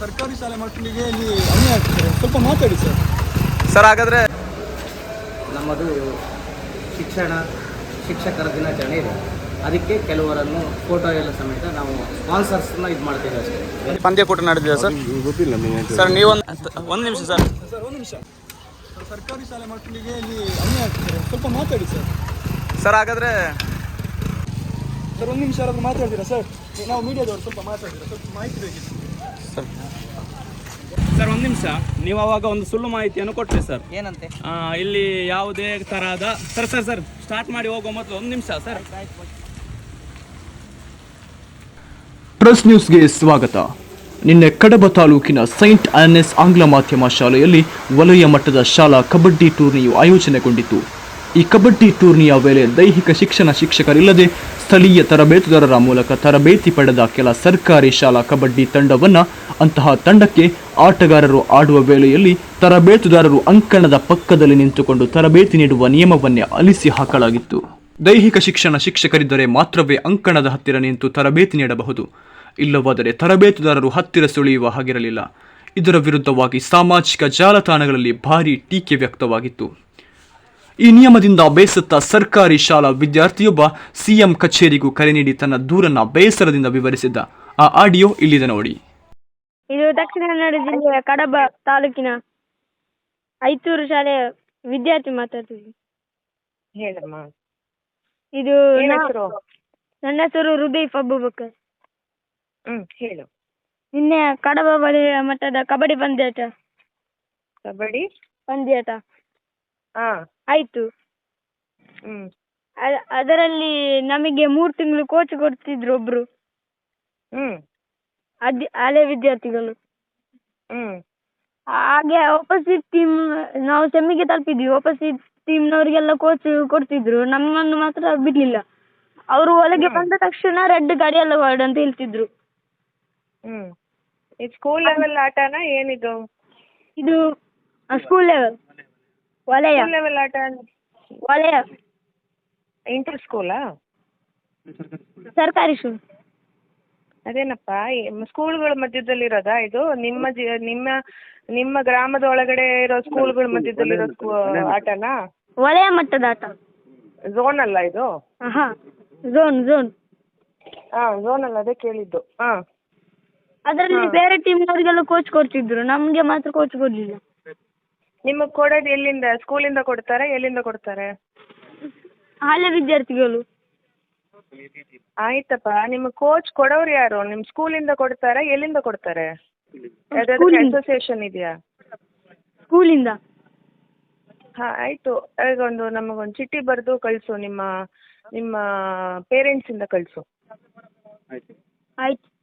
ಸರ್ಕಾರಿ ಶಾಲೆ ಮಕ್ಕಳಿಗೆ ಇಲ್ಲಿ ಅನ್ಯಾಯ ಆಗ್ತದೆ ಸ್ವಲ್ಪ ಮಾತಾಡಿ ಸರ್. ಸರ್ ಹಾಗಾದ್ರೆ ನಮ್ಮದು ಶಿಕ್ಷಣ ಶಿಕ್ಷಕರ ದಿನಾಚರಣೆ ಇದೆ. ಅದಕ್ಕೆ ಕೆಲವರನ್ನು ಫೋಟೋ ಎಲ್ಲ ಸಮೇತ ನಾವು ಸ್ಪಾನ್ಸರ್ಸ್ನ ಇದು ಮಾಡ್ತೇವೆ ಅಷ್ಟೇ. ಪಂದ್ಯಕೂಟ ನಡೆದಿದೆ ಸರ್? ಗೊತ್ತಿಲ್ಲ ಸರ್ ನೀವು ಒಂದು ನಿಮಿಷ ಸರ್. ಸರ್ ಒಂದು ನಿಮಿಷ. ಸರ್, ಸರ್ಕಾರಿ ಶಾಲೆ ಮಕ್ಕಳಿಗೆ ಇಲ್ಲಿ ಅನ್ಯಾಯ ಆಗ್ತದೆ ಸ್ವಲ್ಪ ಮಾತಾಡಿ ಸರ್. ಸರ್ ಹಾಗಾದ್ರೆ ಸರ್ ಒಂದು ನಿಮಿಷ ಯಾರಾದ್ರೂ ಮಾತಾಡ್ತೀರಾ ಸರ್? ನಾವು ಮೀಡಿಯಾದವರು ಸ್ವಲ್ಪ ಮಾತಾಡ್ತೀರಾ? ಸ್ವಲ್ಪ ಮಾಹಿತಿ ಬೇಕಿತ್ತು. ಸರ್. ಸರ್ ಒಂದು ನಿಮಿಷ. ನೀವು ಅವಾಗ ಒಂದು ಸುಳ್ಳು ಮಾಹಿತಿಯನ್ನು ಕೊಟ್ಟರೆ ಸರ್. ಏನಂತೆ? ಇಲ್ಲಿ ಯಾವುದೇ ತರಹದ ಸರ್ ಸರ್ ಸರ್ ಸ್ಟಾರ್ಟ್ ಮಾಡಿ ಹೋಗೋ ಮೊದಲು ಒಂದು ನಿಮಿಷ ಸರ್. ಪ್ರೆಸ್ ನ್ಯೂಸ್ಗೆ ಸ್ವಾಗತ. ನಿನ್ನೆ ಕಡಬ ತಾಲೂಕಿನ ಸೈಂಟ್ ಆನೆಸ್ ಆಂಗ್ಲ ಮಾಧ್ಯಮ ಶಾಲೆಯಲ್ಲಿ ವಲಯ ಮಟ್ಟದ ಶಾಲಾ ಕಬಡ್ಡಿ ಟೂರ್ನಿಯು ಆಯೋಜನೆಗೊಂಡಿತು ಈ ಕಬಡ್ಡಿ ಟೂರ್ನಿಯ ವೇಳೆ ದೈಹಿಕ ಶಿಕ್ಷಣ ಶಿಕ್ಷಕರಿಲ್ಲದೆ ಸ್ಥಳೀಯ ತರಬೇತುದಾರರ ಮೂಲಕ ತರಬೇತಿ ಪಡೆದ ಕೆಲ ಸರ್ಕಾರಿ ಶಾಲಾ ಕಬಡ್ಡಿ ತಂಡವನ್ನು ಅಂತಹ ತಂಡಕ್ಕೆ ಆಟಗಾರರು ಆಡುವ ವೇಳೆಯಲ್ಲಿ ತರಬೇತುದಾರರು ಅಂಕಣದ ಪಕ್ಕದಲ್ಲಿ ನಿಂತುಕೊಂಡು ತರಬೇತಿ ನೀಡುವ ನಿಯಮವನ್ನೇ ಅಲಿಸಿ ಹಾಕಲಾಗಿತ್ತು. ದೈಹಿಕ ಶಿಕ್ಷಣ ಶಿಕ್ಷಕರಿದ್ದರೆ ಮಾತ್ರವೇ ಅಂಕಣದ ಹತ್ತಿರ ನಿಂತು ತರಬೇತಿ ನೀಡಬಹುದು. ಇಲ್ಲವಾದರೆ ತರಬೇತುದಾರರು ಹತ್ತಿರ ಸುಳಿಯುವ ಹಾಗಿರಲಿಲ್ಲ. ಇದರ ವಿರುದ್ಧವಾಗಿ ಸಾಮಾಜಿಕ ಜಾಲತಾಣಗಳಲ್ಲಿ ಭಾರೀ ಟೀಕೆ ವ್ಯಕ್ತವಾಗಿತ್ತು. ಈ ನಿಯಮದಿಂದ ಬೇಸತ್ತ ಸರ್ಕಾರಿ ಶಾಲಾ ವಿದ್ಯಾರ್ಥಿಯೊಬ್ಬ ಸಿಎಂ ಕಚೇರಿಗೂ ಕರೆ ನೀಡಿ ತನ್ನ ದೂರನ್ನ ಬೇಸರದಿಂದ ವಿವರಿಸಿದ್ದ. ಆ ಆಡಿಯೋ ಇಲ್ಲಿದೆ ನೋಡಿ. ಇದು ದಕ್ಷಿಣ ಕನ್ನಡ ಜಿಲ್ಲೆಯ ಕಡಬ ತಾಲೂಕಿನ ಐತೂರು ಶಾಲೆಯ ವಿದ್ಯಾರ್ಥಿ ಮಾತಾಡ್ತಿದ್ವಿ ಹೇಳಮ್ಮ. ಇದು ಏನ್ ನಾ- ಹೆಸರು? ನನ್ನ ಹೆಸರು ರುಬೀಫ್ ಅಬೂಬಕರ್ ಹ್ಮ್ ಹೇಳು. ನಿನ್ನೆ ಕಡಬ ಬಳಿ ಮಟ್ಟದ ಕಬಡ್ಡಿ ಪಂದ್ಯಾಟ. ಕಬಡ್ಡಿ? ಪಂದ್ಯಾಟ. ಆಯ್ತು. ಹ್ಮ್. ಅದರಲ್ಲಿ ನಮಗೆ ಮೂರು ತಿಂಗಳು ಕೋಚ್ ಕೊಡ್ತಿದ್ರು ಒಬ್ರು. ಹ್ಮ್. ಅದ್ ಹಳೆ ವಿದ್ಯಾರ್ಥಿಗಳು. ಹ್ಮ್. ಹಾಗೆ ಆಪೋಸಿಟ್ ಟೀಮ್ ನಾವು ಸೆಮಿಗೆ ತಲುಪಿದ್ವಿ. ಆಪೋಸಿಟ್ ಟೀಮ್ನವರಿಗೆಲ್ಲ ಕೋಚ್ ಕೊಡ್ತಿದ್ರು. ನಮ್ಮನ್ನು ಮಾತ್ರ ಬಿಡ್ಲಿಲ್ಲ. ಅವರು ಒಳಗೆ ಬಂದ ತಕ್ಷಣ ರೆಡ್ ಗಾಡಿ ಎಲ್ಲ ವರ್ಡ್ ಅಂತ ಹೇಳ್ತಿದ್ರು. ಹ್ಮ್. ಇದು ಸ್ಕೂಲ್ ಲೆವೆಲ್ ಆಟನಾ ಏನಿದು? ಇದು ಸ್ಕೂಲ್ ಲೆವೆಲ್ ವಲಯ. ಲೆವೆಲ್ ಆಟ ವಲಯ. ಇಂಟರ್ ಸ್ಕೂಲಾ ಸರ್ಕಾರಿ ಶೂ ಅದೇನಪ್ಪ ಸ್ಕೂಲ್ಗಳ ಮಧ್ಯದಲ್ಲಿರೋದಾ ಇದು? ನಿಮ್ಮ ಜಿ ನಿಮ್ಮ ನಿಮ್ಮ ಗ್ರಾಮದ ಒಳಗಡೆ ಇರೋ ಸ್ಕೂಲ್ಗಳ ಮಧ್ಯದಲ್ಲಿರೋ ಸ್ಕೂ ಆಟನಾ? ವಲಯ ಮಟ್ಟದ ಆಟ. ಝೋನ್ ಅಲ್ಲ ಇದು? ಹಾ ಝೋನ್ ಝೋನ್ ಹಾ ಝೋನ್ ಅಲ್ಲ ಅದೇ ಕೇಳಿದ್ದು. ಹಾ. ಅದರಲ್ಲಿ ಬೇರೆ ಟೀಮ್ನವರಿಗೆಲ್ಲ ಕೋಚ್ ಕೊಡ್ತಿದ್ರು. ನಮ್ಗೆ ಮಾತ್ರ ಕೋಚ್ ಕೊಡ್ಲಿಲ್ಲ. ನಿಮಗೆ ಕೊಡೋದು ಎಲ್ಲಿಂದ? ಸ್ಕೂಲಿಂದ ಕೊಡ್ತಾರೆ ಎಲ್ಲಿಂದ ಕೊಡ್ತಾರೆ? ಹಳೆ ವಿದ್ಯಾರ್ಥಿಗಳು. ಆಯ್ತಪ್ಪ. ನಿಮ್ಮ ಕೋಚ್ ಕೊಡೋರು ಯಾರು? ನಿಮ್ಮ ಸ್ಕೂಲಿಂದ ಕೊಡ್ತಾರಾ ಎಲ್ಲಿಂದ ಕೊಡ್ತಾರೆ? ಯಾವ್ದಾದ್ರು. ಅಸೋಸಿಯೇಷನ್ ಇದೆಯಾ? ಸ್ಕೂಲಿಂದ ಹಾ ಆಯ್ತು. ಈಗ ಒಂದು ನಮಗೊಂದು ಚೀಟಿ ಬರೆದು ಕಳಿಸು. ನಿಮ್ಮ ನಿಮ್ಮ ಪೇರೆಂಟ್ಸ್ ಇಂದ ಕಳಿಸು. ಆಯ್ತು.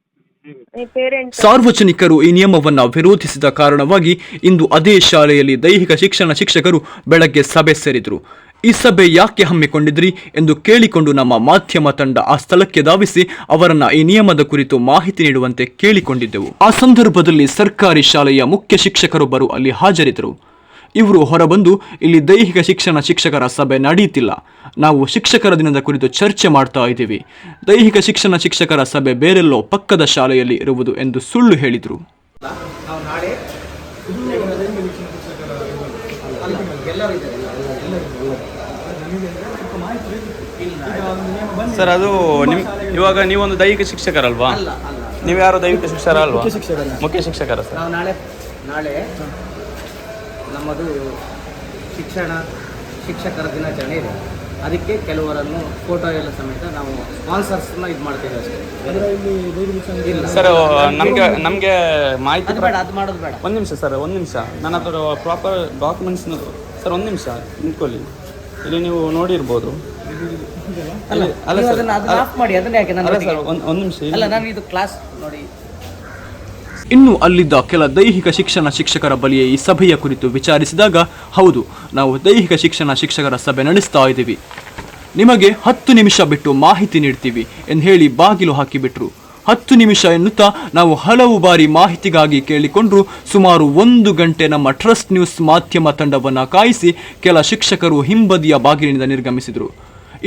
ಸಾರ್ವಜನಿಕರು ಈ ನಿಯಮವನ್ನು ವಿರೋಧಿಸಿದ ಕಾರಣವಾಗಿ ಇಂದು ಅದೇ ಶಾಲೆಯಲ್ಲಿ ದೈಹಿಕ ಶಿಕ್ಷಣ ಶಿಕ್ಷಕರು ಬೆಳಗ್ಗೆ ಸಭೆ ಸೇರಿದರು. ಈ ಸಭೆ ಯಾಕೆ ಹಮ್ಮಿಕೊಂಡಿದ್ರಿ ಎಂದು ಕೇಳಿಕೊಂಡು ನಮ್ಮ ಮಾಧ್ಯಮ ತಂಡ ಆ ಸ್ಥಳಕ್ಕೆ ಧಾವಿಸಿ ಅವರನ್ನ ಈ ನಿಯಮದ ಕುರಿತು ಮಾಹಿತಿ ನೀಡುವಂತೆ ಕೇಳಿಕೊಂಡಿದ್ದೆವು. ಆ ಸಂದರ್ಭದಲ್ಲಿ ಸರ್ಕಾರಿ ಶಾಲೆಯ ಮುಖ್ಯ ಶಿಕ್ಷಕರೊಬ್ಬರು ಅಲ್ಲಿ ಹಾಜರಿದ್ದರು. ಇವರು ಹೊರಬಂದು ಇಲ್ಲಿ ದೈಹಿಕ ಶಿಕ್ಷಣ ಶಿಕ್ಷಕರ ಸಭೆ ನಡೆಯುತ್ತಿಲ್ಲ. ನಾವು ಶಿಕ್ಷಕರ ದಿನದ ಕುರಿತು ಚರ್ಚೆ ಮಾಡ್ತಾ ಇದ್ದೀವಿ. ದೈಹಿಕ ಶಿಕ್ಷಣ ಶಿಕ್ಷಕರ ಸಭೆ ಬೇರೆಲ್ಲೋ ಪಕ್ಕದ ಶಾಲೆಯಲ್ಲಿ ಇರುವುದು ಎಂದು ಸುಳ್ಳು ಹೇಳಿದರು. ನಾವು ನಾಳೆ ಅಲ್ಲ ಎಲ್ಲರೂ ಇದ್ದಾರೆ ಸರ್ ಅದು ನಿಮ್ ಇವಾಗ ನೀವೊಂದು ದೈಹಿಕ ಶಿಕ್ಷಕರಲ್ವಾ? ನೀವು ಯಾರು ದೈಹಿಕ ಶಿಕ್ಷಕರ ಅಲ್ವಾ ಮುಖ್ಯ ಶಿಕ್ಷಕರ ಸರ್. ನಾವು ನಾಳೆ ನಾಳೆ ನಮ್ಮದು ಶಿಕ್ಷಣ ಶಿಕ್ಷಕರ ದಿನಾಚರಣೆ ಇದೆ. ಅದಕ್ಕೆ ಕೆಲವರನ್ನು ಫೋಟೋ ಎಲ್ಲ ಸಮೇತ ನಾವು ಸ್ಪಾನ್ಸರ್ಸ್ನ ಇದು ಮಾಡ್ತೇವೆ ಅಷ್ಟೇ. ಇಲ್ಲಿ ಸರ್ ನಮಗೆ ನಮಗೆ ಮಾಹಿತಿ ಅದು ಬೇಡ ಅದು ಮಾಡೋದು ಬೇಡ. ಒಂದು ನಿಮಿಷ ಸರ್ ಒಂದು ನಿಮಿಷ. ನನ್ನ ಹತ್ರ ಪ್ರಾಪರ್ ಡಾಕ್ಯುಮೆಂಟ್ಸ್ ಸರ್ ಒಂದು ನಿಮಿಷ ನಿಂತ್ಕೊಳ್ಳಿ. ಇಲ್ಲಿ ನೀವು ನೋಡಿರ್ಬೋದು. ಅಲ್ಲ ಅಲ್ಲ ಸರ್, ಅದನ್ನ ಅದನ್ನ ಆಫ್ ಮಾಡಿ ಅದನ್ನ ಯಾಕೆ ನನ್ನ ಸರ್ ಒಂದು ಒಂದು ನಿಮಿಷ ಇಲ್ಲಿ- ಅಲ್ಲ ನಾನು ಇದು ಕ್ಲಾಸ್ ನೋಡಿ. ಇನ್ನು ಅಲ್ಲಿದ್ದ ಕೆಲ ದೈಹಿಕ ಶಿಕ್ಷಣ ಶಿಕ್ಷಕರ ಬಳಿಯೇ ಈ ಸಭೆಯ ಕುರಿತು ವಿಚಾರಿಸಿದಾಗ, ಹೌದು, ನಾವು ದೈಹಿಕ ಶಿಕ್ಷಣ ಶಿಕ್ಷಕರ ಸಭೆ ನಡೆಸ್ತಾ ಇದ್ದೀವಿ. ನಿಮಗೆ ಹತ್ತು ನಿಮಿಷ ಬಿಟ್ಟು ಮಾಹಿತಿ ನೀಡ್ತೀವಿ ಎಂದು ಹೇಳಿ ಬಾಗಿಲು ಹಾಕಿಬಿಟ್ರು. ಹತ್ತು ನಿಮಿಷ ಎನ್ನುತ್ತಾ ನಾವು ಹಲವು ಬಾರಿ ಮಾಹಿತಿಗಾಗಿ ಕೇಳಿಕೊಂಡು ಸುಮಾರು ಒಂದು ಗಂಟೆ ನಮ್ಮ ಟ್ರಸ್ಟ್ ನ್ಯೂಸ್ ಮಾಧ್ಯಮ ತಂಡವನ್ನು ಕಾಯಿಸಿ ಕೆಲ ಶಿಕ್ಷಕರು ಹಿಂಬದಿಯ ಬಾಗಿಲಿನಿಂದ ನಿರ್ಗಮಿಸಿದರು.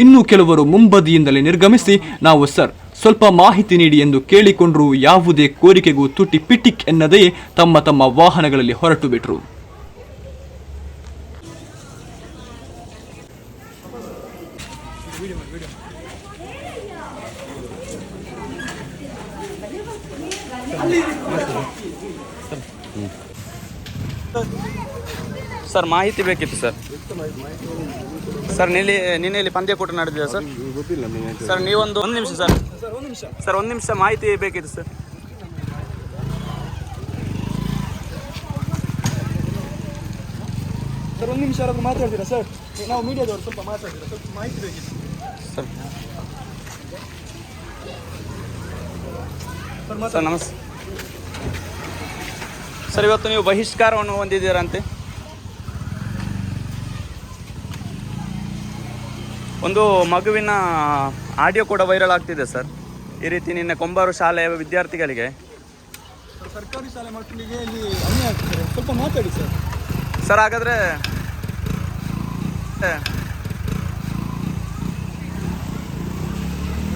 ಇನ್ನು ಕೆಲವರು ಮುಂಬದಿಯಿಂದಲೇ ನಿರ್ಗಮಿಸಿ, ನಾವು ಸರ್ ಸ್ವಲ್ಪ ಮಾಹಿತಿ ನೀಡಿ ಎಂದು ಕೇಳಿಕೊಂಡರೂ ಯಾವುದೇ ಕೋರಿಕೆಗೂ ತುಟಿ ಪಿಟಿಕ್ ಎನ್ನದೇ ತಮ್ಮ ತಮ್ಮ ವಾಹನಗಳಲ್ಲಿ ಹೊರಟು ಬಿಟ್ರು. ಸರ್ ಮಾಹಿತಿ ಬೇಕಿತ್ತು ಸರ್. ಸರ್ ನಿಲ್ಲಿ ನಿನ್ನೆ ಇಲ್ಲಿ ಪಂದ್ಯಕೂಟ ನಡೆದಿದೆ ಸರ್. ಸರ್ ನೀವೊಂದು ಒಂದು ನಿಮಿಷ ಸರ್. ಸರ್ ಒಂದು ನಿಮಿಷ ಸರ್ ಒಂದು ನಿಮಿಷ ಮಾಹಿತಿ ಬೇಕಿತ್ತು ಸರ್. ಸರ್ ಒಂದು ನಿಮಿಷ ಮಾತಾಡ್ತೀರಾ ಸರ್? ನಾವು ಮೀಡಿಯಾದವರು ಸ್ವಲ್ಪ ಮಾತಾಡ್ತೀರಾ ಸ್ವಲ್ಪ ಮಾಹಿತಿ ಬೇಕಿತ್ತು. ಸರ್. ಸರ್ ನಮಸ್ತೆ ಸರ್ ಇವತ್ತು ನೀವು ಬಹಿಷ್ಕಾರವನ್ನು ಹೊಂದಿದ್ದೀರಂತೆ? ಒಂದು ಮಗುವಿನ ಆಡಿಯೋ ಕೂಡ ವೈರಲ್ ಆಗ್ತಿದೆ ಸರ್. ಈ ರೀತಿ ನಿನ್ನೆ ಕೊಂಬಾರು ಶಾಲೆಯ ವಿದ್ಯಾರ್ಥಿಗಳಿಗೆ ಸರ್, ಸರ್ಕಾರಿ ಶಾಲೆ ಮಕ್ಕಳಿಗೆ ಇಲ್ಲಿ ಅನ್ಯಾಯ ಆಗ್ತಿದೆ ಸ್ವಲ್ಪ ಮಾತಾಡಿ ಸರ್. ಸರ್ ಹಾಗಾದರೆ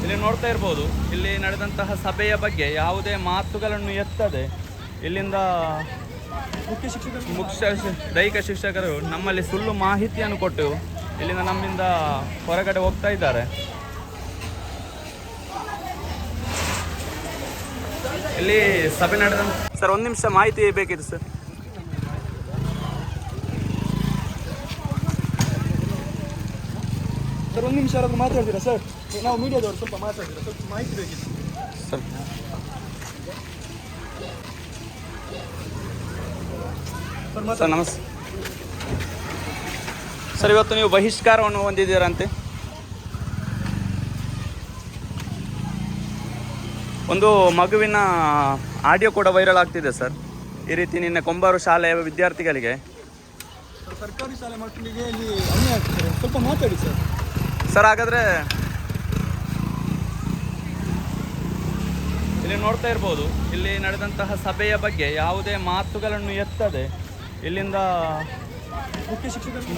ಇಲ್ಲಿ ನೋಡ್ತಾ ಇರ್ಬೋದು ಇಲ್ಲಿ ನಡೆದಂತಹ ಸಭೆಯ ಬಗ್ಗೆ ಯಾವುದೇ ಮಾತುಗಳನ್ನು ಎತ್ತದೆ. ಇಲ್ಲಿಂದ ಮುಖ್ಯ ಶಿಕ್ಷಕರು ಮುಖ್ಯ ದೈಹಿಕ ಶಿಕ್ಷಕರು ನಮ್ಮಲ್ಲಿ ಸುಳ್ಳು ಮಾಹಿತಿಯನ್ನು ಕೊಟ್ಟು ಇಲ್ಲಿಂದ ನಮ್ಮಿಂದ ಹೊರಗಡೆ ಹೋಗ್ತಾ ಇದ್ದಾರೆ. ಇಲ್ಲಿ ಸಭೆ ನಡೆದ ಸರ್ ಒಂದು ನಿಮಿಷ ಮಾಹಿತಿ ಬೇಕಿತ್ತು ಸರ್. ಸರ್ ಒಂದು ನಿಮಿಷ ಅವ್ರಿಗೆ ಮಾತಾಡ್ತೀರಾ ಸರ್? ನಾವು ಮೀಡಿಯಾದವರು ಸ್ವಲ್ಪ ಮಾತಾಡ್ತೀರಾ ಸ್ವಲ್ಪ ಮಾಹಿತಿ ಬೇಕಿತ್ತು. ಸರ್. ಸರ್ ನಮಸ್ತೆ ಸರ್ ಇವತ್ತು ನೀವು ಬಹಿಷ್ಕಾರವನ್ನು ಹೊಂದಿದ್ದೀರಂತೆ. ಒಂದು ಮಗುವಿನ ಆಡಿಯೋ ಕೂಡ ವೈರಲ್ ಆಗ್ತಿದೆ ಸರ್. ಈ ರೀತಿ ನಿನ್ನೆ ಕೊಂಬಾರು ಶಾಲೆಯ ವಿದ್ಯಾರ್ಥಿಗಳಿಗೆ. ಸರ್, ಸರ್ಕಾರಿ ಶಾಲೆ ಮಕ್ಕಳಿಗೆ ಇಲ್ಲಿ ಅನ್ಯಾಯ ಆಗ್ತಿದೆ ಸ್ವಲ್ಪ ಮಾತಾಡಿ ಸರ್. ಸರ್ ಹಾಗಾದರೆ ಇಲ್ಲಿ ನೋಡ್ತಾ ಇರ್ಬೋದು ಇಲ್ಲಿ ನಡೆದಂತಹ ಸಭೆಯ ಬಗ್ಗೆ ಯಾವುದೇ ಮಾತುಗಳನ್ನು ಎತ್ತದೆ ಇಲ್ಲಿಂದ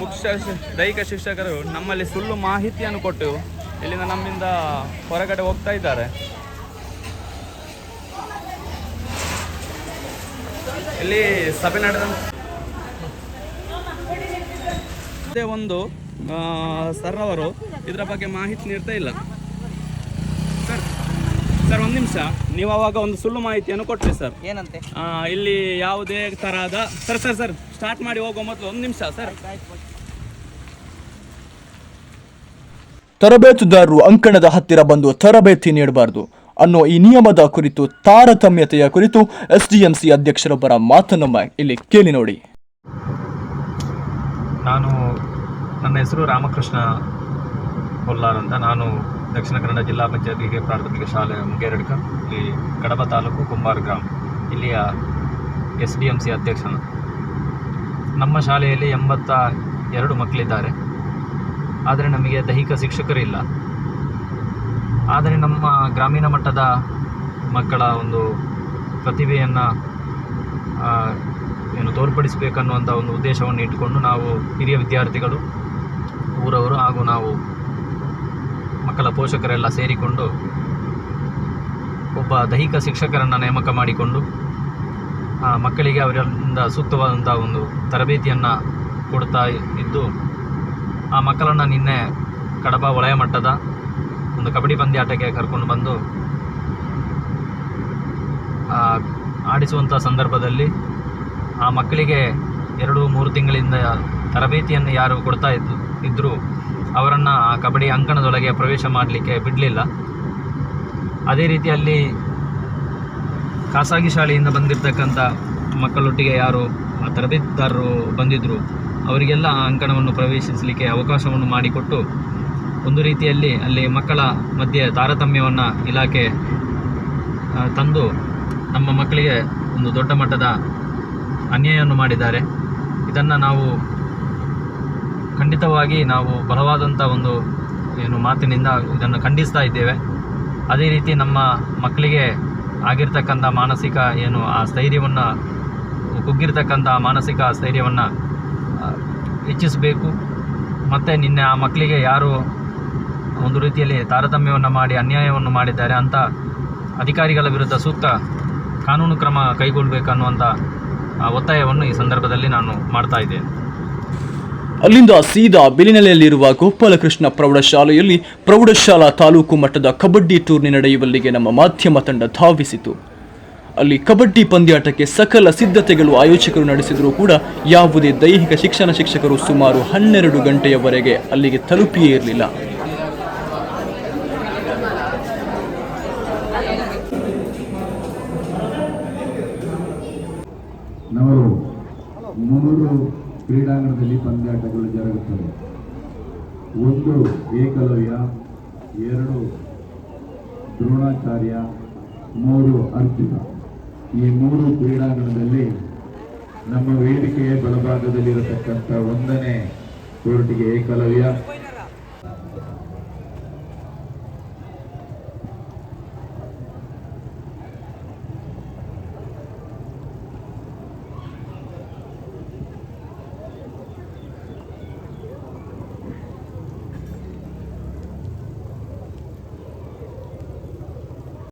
ಮುಖ್ಯ ದೈಹಿಕ ಶಿಕ್ಷಕರು ನಮ್ಮಲ್ಲಿ ಸುಳ್ಳು ಮಾಹಿತಿಯನ್ನು ಕೊಟ್ಟು ಇಲ್ಲಿಂದ ನಮ್ಮಿಂದ ಹೊರಗಡೆ ಹೋಗ್ತಾ ಇದ್ದಾರೆ. ಇಲ್ಲಿ ಸಭೆ ನಡೆದ ಒಂದು ಸರ್ ಅವರು ಇದರ ಬಗ್ಗೆ ಮಾಹಿತಿ ನೀಡ್ತಾ ಇಲ್ಲ. ಸರ್ ಒಂದು ನಿಮಿಷ. ನೀವು ಅವಾಗ ಒಂದು ಸುಳ್ಳು ಮಾಹಿತಿಯನ್ನು ಕೊಟ್ರಿ ಸರ್. ಏನಂತೆ? ಆ, ಇಲ್ಲಿ ಯಾವುದೇ ತರಹದ ಸರ್ ಸರ್ ಸರ್ ಸ್ಟಾರ್ಟ್ ಮಾಡಿ ಹೋಗೋ ಮೊದಲು ಒಂದು ನಿಮಿಷ ಸರ್. ತರಬೇತುದಾರರು ಅಂಕಣದ ಹತ್ತಿರ ಬಂದು ತರಬೇತಿ ನೀಡಬಾರದು ಅನ್ನೋ ಈ ನಿಯಮದ ಕುರಿತು ತಾರತಮ್ಯತೆಯ ಕುರಿತು ಎಸ್ಡಿಎಂಸಿ ಅಧ್ಯಕ್ಷರೊಬ್ಬರ ಮಾತನ್ನು ಇಲ್ಲಿ ಕೇಳಿ ನೋಡಿ. ನಾನು ನನ್ನ ಹೆಸರು ರಾಮಕೃಷ್ಣ ಕೊಲ್ಲಾರ್ ಅಂತ. ನಾನು ದಕ್ಷಿಣ ಕನ್ನಡ ಜಿಲ್ಲಾ ಪಂಚಾಯತ್ ಹಿರಿಯ ಪ್ರಾಥಮಿಕ ಶಾಲೆ ಮುಂಗೇರಡ್ಕ, ಇಲ್ಲಿ ಕಡಬ ತಾಲೂಕು ಕುಂಬಾರ ಗ್ರಾಮ. ಇಲ್ಲಿಯ ಎಸ್ ಡಿ ಎಂ ಸಿ ಅಧ್ಯಕ್ಷನು. ನಮ್ಮ ಶಾಲೆಯಲ್ಲಿ ಎಂಬತ್ತ ಎರಡು ಮಕ್ಕಳಿದ್ದಾರೆ. ಆದರೆ ನಮಗೆ ದೈಹಿಕ ಶಿಕ್ಷಕರಿಲ್ಲ ಆದರೆ ನಮ್ಮ ಗ್ರಾಮೀಣ ಮಟ್ಟದ ಮಕ್ಕಳ ಒಂದು ಪ್ರತಿಭೆಯನ್ನು ಏನು ತೋರ್ಪಡಿಸಬೇಕನ್ನುವಂಥ ಒಂದು ಉದ್ದೇಶವನ್ನು ಇಟ್ಟುಕೊಂಡು ನಾವು ಹಿರಿಯ ವಿದ್ಯಾರ್ಥಿಗಳು, ಊರವರು ಹಾಗೂ ನಾವು ಮಕ್ಕಳ ಪೋಷಕರೆಲ್ಲ ಸೇರಿಕೊಂಡು ಒಬ್ಬ ದೈಹಿಕ ಶಿಕ್ಷಕರನ್ನು ನೇಮಕ ಮಾಡಿಕೊಂಡು, ಆ ಮಕ್ಕಳಿಗೆ ಅವರಿಂದ ಸೂಕ್ತವಾದಂಥ ಒಂದು ತರಬೇತಿಯನ್ನು ಕೊಡ್ತಾ ಇದ್ದು, ಆ ಮಕ್ಕಳನ್ನು ನಿನ್ನೆ ಕಡಬ ವಲಯ ಮಟ್ಟದ ಒಂದು ಕಬಡ್ಡಿ ಪಂದ್ಯಾಟಕ್ಕೆ ಕರ್ಕೊಂಡು ಬಂದು ಆಡಿಸುವಂಥ ಸಂದರ್ಭದಲ್ಲಿ ಆ ಮಕ್ಕಳಿಗೆ ಎರಡು ಮೂರು ತಿಂಗಳಿಂದ ತರಬೇತಿಯನ್ನು ಯಾರು ಕೊಡ್ತಾ ಇದ್ದು ಇದ್ದರು ಅವರನ್ನು ಆ ಕಬಡ್ಡಿ ಅಂಕಣದೊಳಗೆ ಪ್ರವೇಶ ಮಾಡಲಿಕ್ಕೆ ಬಿಡಲಿಲ್ಲ. ಅದೇ ರೀತಿ ಅಲ್ಲಿ ಖಾಸಗಿ ಶಾಲೆಯಿಂದ ಬಂದಿರತಕ್ಕಂಥ ಮಕ್ಕಳೊಟ್ಟಿಗೆ ಯಾರು ಆ ಬಂದಿದ್ದರು ಅವರಿಗೆಲ್ಲ ಆ ಅಂಕಣವನ್ನು ಪ್ರವೇಶಿಸಲಿಕ್ಕೆ ಅವಕಾಶವನ್ನು ಮಾಡಿಕೊಟ್ಟು ಒಂದು ರೀತಿಯಲ್ಲಿ ಅಲ್ಲಿ ಮಕ್ಕಳ ಮಧ್ಯೆ ತಾರತಮ್ಯವನ್ನು ಇಲಾಖೆ ತಂದು ನಮ್ಮ ಮಕ್ಕಳಿಗೆ ಒಂದು ದೊಡ್ಡ ಮಟ್ಟದ ಅನ್ಯಾಯವನ್ನು ಮಾಡಿದ್ದಾರೆ. ಇದನ್ನು ನಾವು ಖಂಡಿತವಾಗಿ ನಾವು ಬಲವಾದಂಥ ಒಂದು ಏನು ಮಾತಿನಿಂದ ಇದನ್ನು ಖಂಡಿಸ್ತಾ ಇದ್ದೇವೆ. ಅದೇ ರೀತಿ ನಮ್ಮ ಮಕ್ಕಳಿಗೆ ಆಗಿರ್ತಕ್ಕಂಥ ಮಾನಸಿಕ ಏನು ಆ ಸ್ಥೈರ್ಯವನ್ನು, ಕುಗ್ಗಿರ್ತಕ್ಕಂಥ ಮಾನಸಿಕ ಸ್ಥೈರ್ಯವನ್ನು ಹೆಚ್ಚಿಸಬೇಕು. ಮತ್ತು ನಿನ್ನೆ ಆ ಮಕ್ಕಳಿಗೆ ಯಾರು ಒಂದು ರೀತಿಯಲ್ಲಿ ತಾರತಮ್ಯವನ್ನು ಮಾಡಿ, ಅನ್ಯಾಯವನ್ನು ಮಾಡಿದ್ದಾರೆ ಅಂತ ಅಧಿಕಾರಿಗಳ ವಿರುದ್ಧ ಸೂಕ್ತ ಕಾನೂನು ಕ್ರಮ ಕೈಗೊಳ್ಳಬೇಕನ್ನುವಂಥ ಒತ್ತಾಯವನ್ನು ಈ ಸಂದರ್ಭದಲ್ಲಿ ನಾನು ಮಾಡ್ತಾ ಇದ್ದೇನೆ. ಅಲ್ಲಿಂದ ಸೀದಾ ಬಿಲಿನೆಲೆಯಲ್ಲಿರುವ ಗೋಪಾಲಕೃಷ್ಣ ಪ್ರೌಢಶಾಲೆಯಲ್ಲಿ ಪ್ರೌಢಶಾಲಾ ತಾಲೂಕು ಮಟ್ಟದ ಕಬಡ್ಡಿ ಟೂರ್ನಿ ನಡೆಯುವಲ್ಲಿಗೆ ನಮ್ಮ ಮಾಧ್ಯಮ ತಂಡ ಧಾವಿಸಿತು. ಅಲ್ಲಿ ಕಬಡ್ಡಿ ಪಂದ್ಯಾಟಕ್ಕೆ ಸಕಲ ಸಿದ್ಧತೆಗಳು ಆಯೋಜಕರು ನಡೆಸಿದರೂ ಕೂಡ ಯಾವುದೇ ದೈಹಿಕ ಶಿಕ್ಷಣ ಶಿಕ್ಷಕರು ಸುಮಾರು ಹನ್ನೆರಡು ಗಂಟೆಯವರೆಗೆ ಅಲ್ಲಿಗೆ ತಲುಪಿಯೇ ಇರಲಿಲ್ಲ. ಮೂರು ಕ್ರೀಡಾಂಗಣದಲ್ಲಿ ಪಂದ್ಯಾಟಗಳು ಜರುಗುತ್ತವೆ. ಒಂದು ಏಕಲವ್ಯ, ಎರಡು ದ್ರೋಣಾಚಾರ್ಯ, ಮೂರು ಅರ್ಜುನ. ಈ ಮೂರು ಕ್ರೀಡಾಂಗಣದಲ್ಲಿ ನಮ್ಮ ವೇದಿಕೆಯ ಬಲಭಾಗದಲ್ಲಿರತಕ್ಕಂಥ ಒಂದನೇ ಕೋರ್ಟಿಗೆ ಏಕಲವ್ಯ